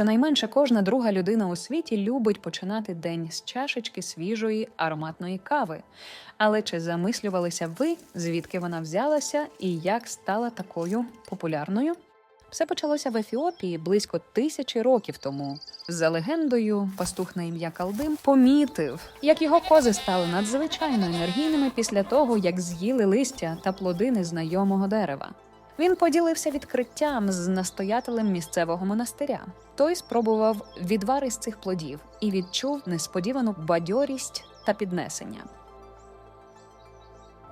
Щонайменше кожна друга людина у світі любить починати день з чашечки свіжої ароматної кави. Але чи замислювалися ви, звідки вона взялася і як стала такою популярною? Все почалося в Ефіопії близько тисячі років тому. За легендою, пастух на ім'я Калдим помітив, як його кози стали надзвичайно енергійними після того, як з'їли листя та плоди незнайомого дерева. Він поділився відкриттям з настоятелем місцевого монастиря. Той спробував відвари з цих плодів і відчув несподівану бадьорість та піднесення.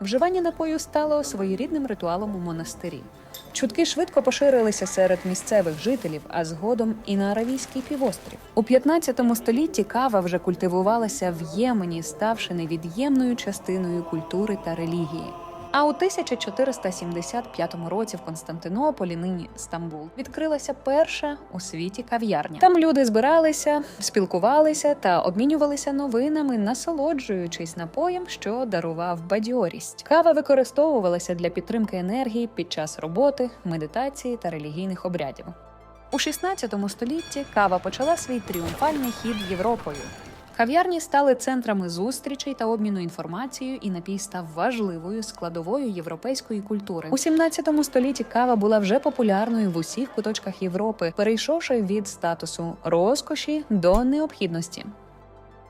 Вживання напою стало своєрідним ритуалом у монастирі. Чутки швидко поширилися серед місцевих жителів, а згодом і на Аравійський півострів. У 15 столітті кава вже культивувалася в Ємені, ставши невід'ємною частиною культури та релігії. А у 1475 році в Константинополі, нині Стамбул, відкрилася перша у світі кав'ярня. Там люди збиралися, спілкувалися та обмінювалися новинами, насолоджуючись напоєм, що дарував бадьорість. Кава використовувалася для підтримки енергії під час роботи, медитації та релігійних обрядів. У 16 столітті кава почала свій тріумфальний хід Європою. Кав'ярні стали центрами зустрічей та обміну інформацією, і напій став важливою складовою європейської культури. У 17 столітті кава була вже популярною в усіх куточках Європи, перейшовши від статусу розкоші до необхідності.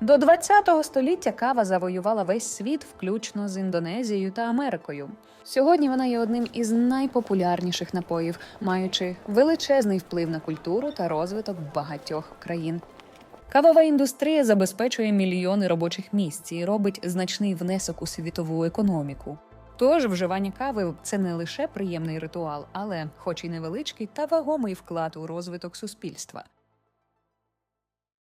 До 20 століття кава завоювала весь світ, включно з Індонезією та Америкою. Сьогодні вона є одним із найпопулярніших напоїв, маючи величезний вплив на культуру та розвиток багатьох країн. Кавова індустрія забезпечує мільйони робочих місць і робить значний внесок у світову економіку. Тож вживання кави це не лише приємний ритуал, але, хоч і невеличкий, та вагомий вклад у розвиток суспільства.